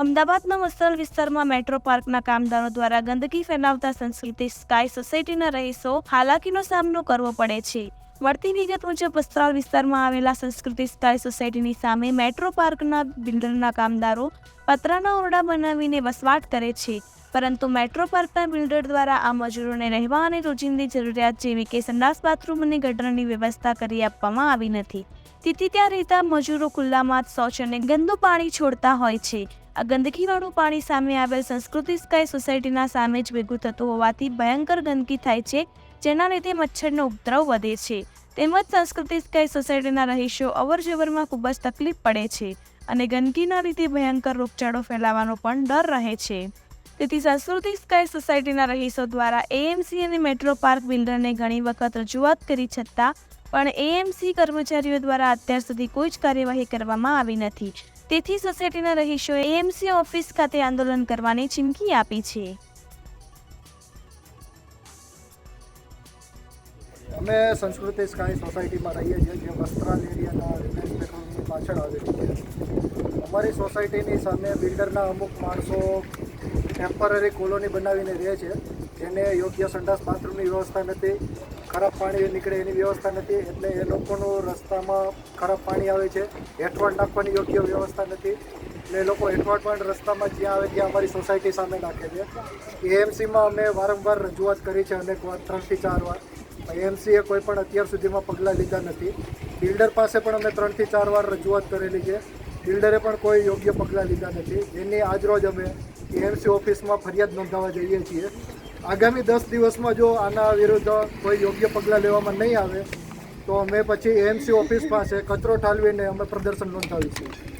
અમદાવાદના વસ્ત્રાલ વિસ્તારમાં મેટ્રો પાર્કના કામદારો દ્વારા ગંદકી ફેલાવતા સંસ્કૃતિ સ્કાય સોસાયટીના રહીશો હાલાકીનો સામનો કરવો પડે છે. મળતી વિગત મુજબ, વસ્ત્રાલ વિસ્તારમાં આવેલા સંસ્કૃતિ સ્કાય સોસાયટીની સામે મેટ્રો પાર્કના બિલ્ડરના કામદારો પતરાના ઓરડા બનાવીને વસવાટ કરે છે. પરંતુ મેટ્રો પાર્કના બિલ્ડર દ્વારા આ મજૂરોને રહેવા અને રોજિંદી જરૂરિયાત જેવી કે સંડાસ બાથરૂમ અને ગટરની વ્યવસ્થા કરી આપવામાં આવી નથી. તેથી ત્યાં રહેતા મજૂરો ખુલ્લામાં જ શૌચ અને ગંદુ પાણી છોડતા હોય છે. આ ગંદકીવાળું પાણી સામે આવેલ સંસ્કૃતિ સ્કાય સોસાયટીના સામે જ ભેગું થતું હોવાથી ભયંકર ગંદકી થાય છે, જેના લીધે મચ્છરનો ઉપદ્રવ વધે છે. તેમજ સંસ્કૃતિ સ્કાય સોસાયટીના રહીશો અવર જવરમાં ખૂબ જ તકલીફ પડે છે અને ગંદકીના લીધે ભયંકર રોગચાળો ફેલાવાનો પણ ડર રહે છે. તેથી સંસ્કૃતિ સ્કાય સોસાયટીના રહીશો દ્વારા એએમસી અને મેટ્રો પાર્ક બિલ્ડરને ઘણી વખત રજૂઆત કરી છતાં પણ એએમસી કર્મચારીઓ દ્વારા અત્યાર સુધી કોઈ જ કાર્યવાહી કરવામાં આવી નથી. તેથી સોસાયટીના રહીશોએ એએમસી ઓફિસ ખાતે આંદોલન કરવાની ચીમકી આપી છે. અમે સંસ્કૃતિ સ્કાય સોસાયટીમાં રહીએ છીએ, જે વસ્ત્રાલ એરિયાના રિલાયન્સ પેટ્રોલની પાછળ આવેલી છે. અમારી સોસાયટીની સામે બિલ્ડરના અમુક માણસો ટેમ્પરરી કોલોની બનાવીને રહે છે, જેને યોગ્ય સંડાસ, બાથરૂમની વ્યવસ્થા નથી. ખરાબ પાણી નીકળે એની વ્યવસ્થા નથી એટલે એ લોકોનું રસ્તામાં ખરાબ પાણી આવે છે. હેઠવાડ નાખવાની યોગ્ય વ્યવસ્થા નથી. એટલે એ લોકો હેઠવાડ પણ રસ્તામાં જ્યાં આવે ત્યાં અમારી સોસાયટી સામે નાખે છે. એએમસીમાં અમે વારંવાર રજૂઆત કરી છે અનેક વાર, ત્રણથી ચાર વાર. એએમસીએ કોઈ પણ અત્યાર સુધીમાં પગલાં લીધા નથી. બિલ્ડર પાસે પણ અમે ત્રણથી ચાર વાર રજૂઆત કરેલી છે. બિલ્ડરે પણ કોઈ યોગ્ય પગલાં લીધા નથી. જેની આજરોજ અમે એએમસી ઓફિસમાં ફરિયાદ નોંધાવવા જઈએ છીએ. આગામી દસ દિવસમાં જો આના વિરુદ્ધ કોઈ યોગ્ય પગલાં લેવામાં નહીં આવે, તો અમે પછી એએમસી ઓફિસ પાસે કચરો ઠાલવીને અમે પ્રદર્શન નોંધાવીશું.